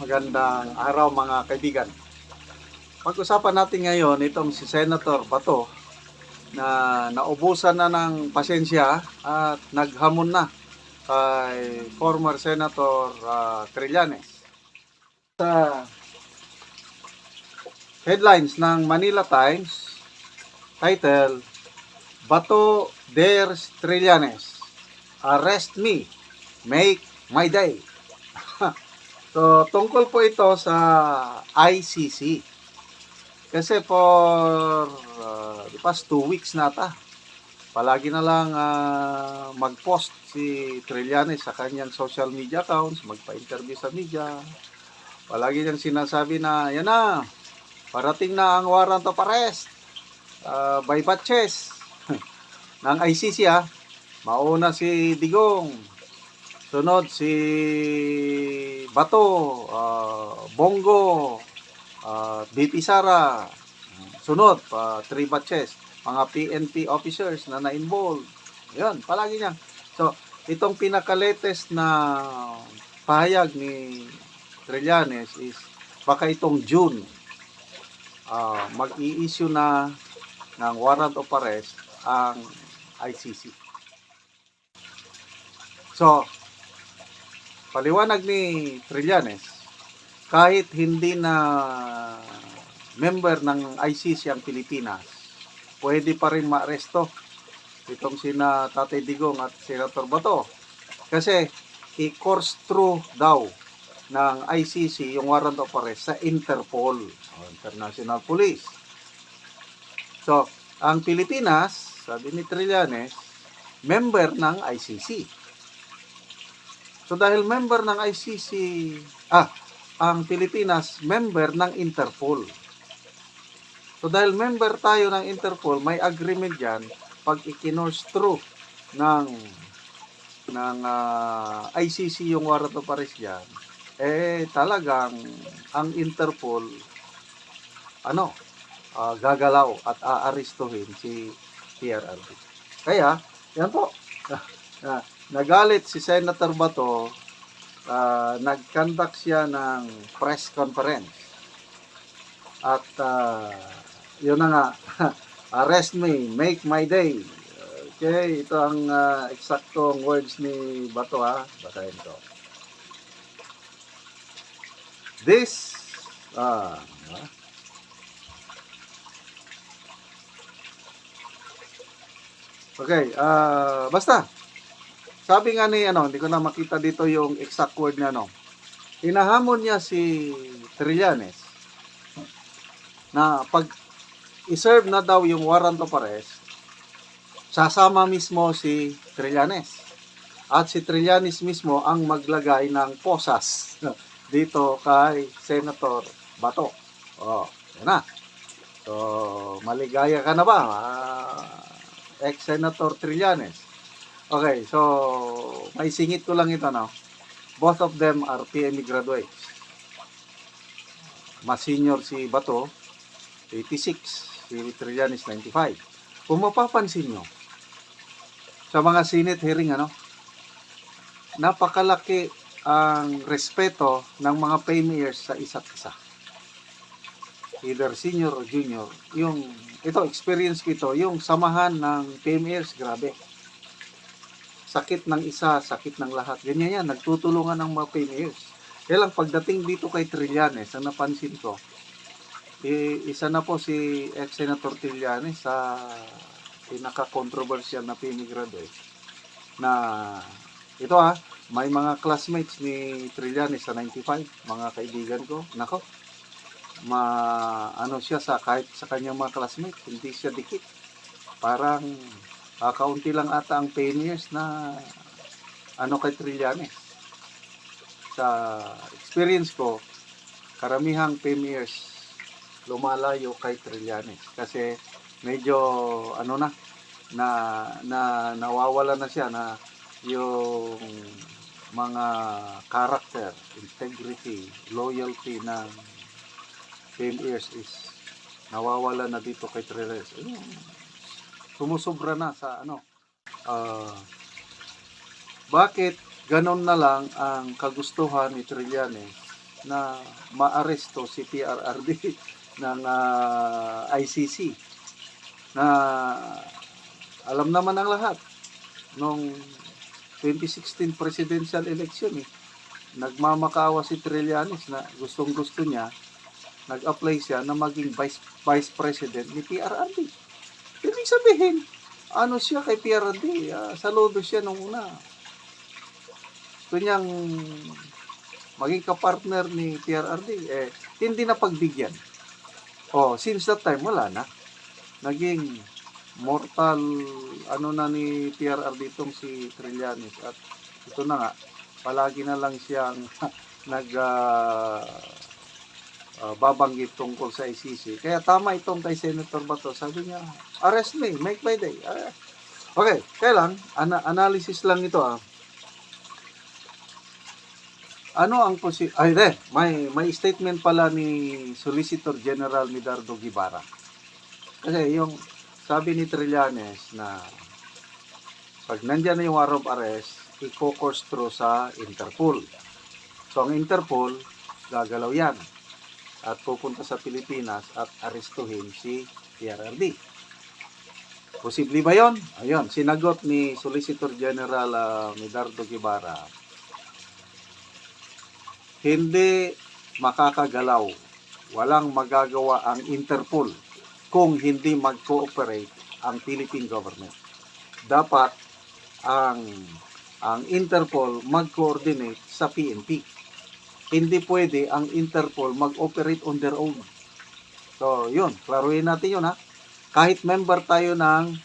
Magandang araw mga kaibigan. Pag-usapan natin ngayon itong si Senator Bato na naubusan na ng pasensya at naghamon na kay former Senator ah, Trillanes. Sa headlines ng Manila Times, title, Bato dares Trillanes, Arrest me, make my day. So, tungkol po ito sa ICC. Kasi for uh, the past two weeks nata, palagi na lang ah, mag-post si Trillanes sa kanyang social media accounts, magpa-interview sa media. Palagi niyang sinasabi na, yan na, parating na ang warrant of arrest uh, by batches ng ICC ha. Mauna si Digong, sunod si Bato, ah, Bongo, uh, BP Sara, sunod pa three batches, mga PNP officers na na-involved. Yan, palagi niya. So, itong pinaka-latest na pahayag ni Trillanes is baka itong June ah, mag-i-issue na ng warrant of arrest ang ICC. So, paliwanag ni Trillanes, kahit hindi na member ng ICC ang Pilipinas, pwede pa rin maaresto itong sina Tatay Digong at Senator Bato. Kasi i-course through daw ng ICC yung warrant of arrest sa Interpol, International Police. So, ang Pilipinas, sabi ni Trillanes, member ng ICC. So dahil member ng ICC, ah, ang Pilipinas member ng Interpol. So dahil member tayo ng Interpol, may agreement yan pag ikinors through ng ng ah, ICC yung warrant of arrest yan, eh talagang ang Interpol ano, ah, gagalaw at aarestuhin si PRRD. Kaya, yan po. Nagalit si Senator Bato, ah, nag-conduct siya ng press conference. At ah, yun na nga, arrest me, make my day. Okay, ito ang ah, eksaktong words ni Bato ha. Basahin ko. This, ah, ah, Okay, ah basta. Sabi nga ni ano, hindi ko na makita dito yung exact word niya no. Hinahamon niya si Trillanes na pag i-serve na daw yung warrant of arrest, sasama mismo si Trillanes. At si Trillanes mismo ang maglagay ng posas dito kay Senator Bato. Oh, yan na. So, maligaya ka na ba? Ah, ex-senator Trillanes. Okay, so may singit ko lang ito no. Both of them are PME graduates. Mas senior si Bato, 86. Si Trillanes, 95. Kung mapapansin nyo, sa mga Senate hearing, ano, napakalaki ang respeto ng mga PMEers sa isa't isa. Either senior or junior. Yung ito, experience ko ito, yung samahan ng PMEers, grabe. Sakit ng isa, sakit ng lahat. Ganyan yan, nagtutulungan ng mga PMEers. Kaya lang, pagdating dito kay Trillanes, ang napansin ko, eh, isa na po si ex-senator Trillanes sa pinaka-controversial na PME graduate na ito ah, may mga classmates ni Trillanes sa 95, mga kaibigan ko. Nako, ma ano siya sa kahit sa kanyang mga classmates, hindi siya dikit. Parang ah, kaunti lang ata ang pioneers na ano kay Trillanes. Sa experience ko, karamihang pioneers lumalayo kay Trillanes kasi medyo ano na na na nawawala na siya na yung mga character, integrity, loyalty ng PMEers is nawawala na dito kay Trillanes. Ano, sumusobra na sa ano. ah, bakit ganon na lang ang kagustuhan ni Trillanes na maaresto si PRRD ng ah, ICC na alam naman ang lahat nung 2016 presidential election eh nagmamakawa si Trillanes na gustong gusto niya nag-apply siya na maging vice, vice president ni PRRD ibig sabihin ano siya kay PRRD ah, saludo siya nung una. Niyang maging kapartner ni PRRD eh hindi na pagbigyan. Oh since that time wala na. Naging mortal ano na ni PRRD itong si Trillanes. At ito na nga palagi na lang siyang nag ah, ah, babanggit tungkol sa ICC kaya tama itong kay Senator Bato. Sabi niya arrest me make my day. Ah, okay kaya lang ana- analysis lang ito ah. Ano ang posi ay de, may may statement pala ni Solicitor General Midardo Guevara. Kasi yung sabi ni Trillanes na pag nandyan na yung warrant of arrest, i-course through sa Interpol. So ang Interpol, gagalaw yan at pupunta sa Pilipinas at arestuhin si PRRD. Posible ba yon? Ayun, sinagot ni Solicitor General ah, Midardo Guevara, hindi makakagalaw, walang magagawa ang Interpol kung hindi mag-cooperate ang Philippine government. Dapat ang ang Interpol mag-coordinate sa PNP. Hindi pwede ang Interpol mag-operate on their own. So, yun, klaruhin natin yun ha. Kahit member tayo ng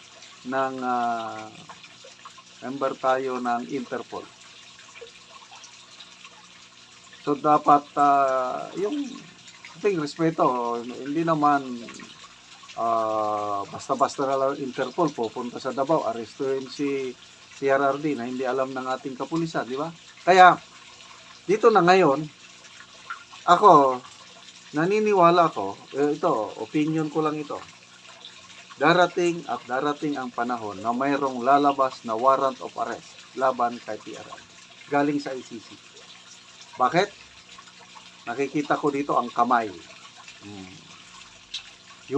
ng ah, member tayo ng Interpol. So dapat ah, yung ating respeto, hindi naman ah, basta-basta na lang Interpol pupunta sa Davao, arestuhin si PRRD na hindi alam ng ating kapulisan, di ba? Kaya dito na ngayon, ako naniniwala ako, eh, ito, opinion ko lang ito. Darating at darating ang panahon na mayroong lalabas na warrant of arrest laban kay PRRD. Galing sa ICC. Bakit? Nakikita ko dito ang kamay. Hmm.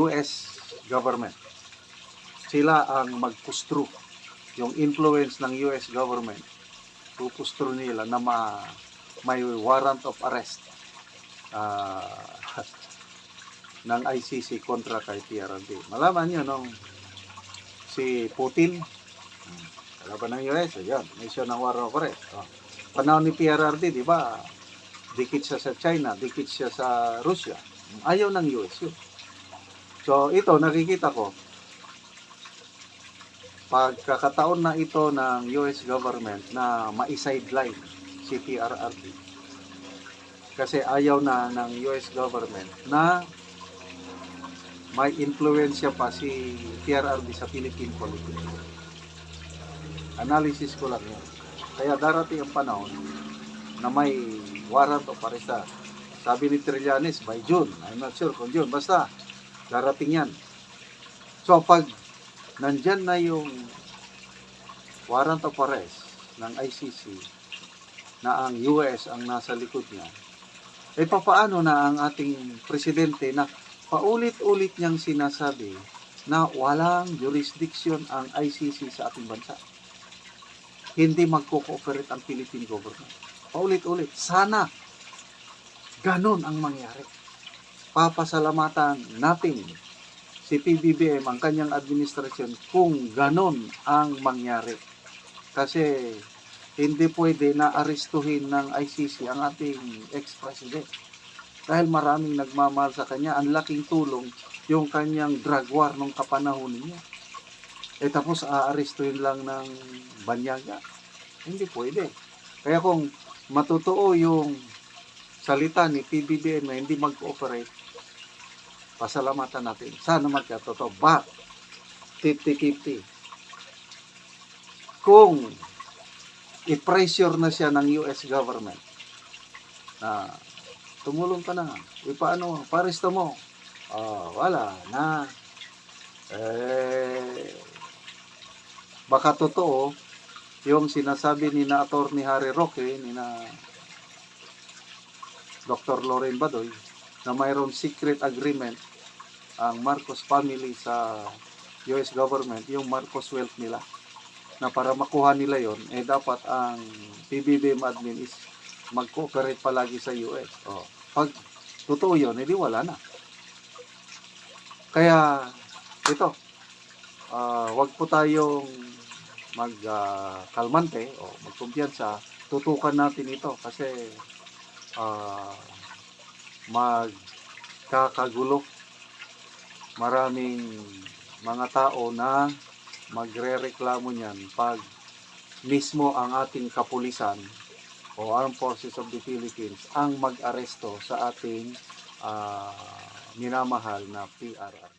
US government. Sila ang magpustro. Yung influence ng US government. Pupustro nila na ma, may warrant of arrest ah, ng ICC kontra kay PRRD. Malaman nyo nung si Putin, kalaban ng US, ayan, may siya ng warrant of arrest. Oh. Panahon ni PRRD, di ba, dikit siya sa China, dikit siya sa Russia. Ayaw ng US yun. So, ito, nakikita ko, pagkakataon na ito ng US government na ma-sideline si PRRD. Kasi ayaw na ng US government na may influensya pa si PRRD sa Philippine politics. Analysis ko lang yun. Kaya darating ang panahon na may warrant of arrest. Sabi ni Trillanes, by June. I'm not sure kung June. Basta, darating yan. So, pag nandyan na yung warrant of arrest ng ICC na ang US ang nasa likod niya, eh papaano na ang ating presidente na paulit-ulit niyang sinasabi na walang jurisdiction ang ICC sa ating bansa. Hindi magko-cooperate ang Philippine government. Paulit-ulit. Sana ganon ang mangyari. Papasalamatan natin si PBBM, ang kanyang administrasyon, kung ganon ang mangyari. Kasi hindi pwede na arestuhin ng ICC ang ating ex-president. Dahil maraming nagmamahal sa kanya, ang laking tulong yung kanyang drug war nung kapanahon niya. Eh tapos aarestuhin lang ng banyaga. Hindi pwede. Kaya kung matutuo yung salita ni PBBM na hindi mag-cooperate, pasalamatan natin. Sana magkatotoo. But, 50-50. Kung i-pressure na siya ng US government na tumulong ka na, e paano, paresto mo, Ah, wala na. Eh, baka totoo yung sinasabi ni na Atty. Harry Roque, ni na Dr. Loren Badoy na mayroon secret agreement ang Marcos family sa US government, yung Marcos wealth nila na para makuha nila yon eh dapat ang PBBM admin is mag-cooperate palagi sa US. Oh, pag totoo yun, edi wala na. Kaya ito, ah, wag po tayong magkalmante o magkumpiyansa. Tutukan natin ito kasi ah, magkakagulo. Maraming mga tao na magrereklamo niyan pag mismo ang ating kapulisan o Armed Forces of the Philippines ang mag-aresto sa ating ah, minamahal na PRR.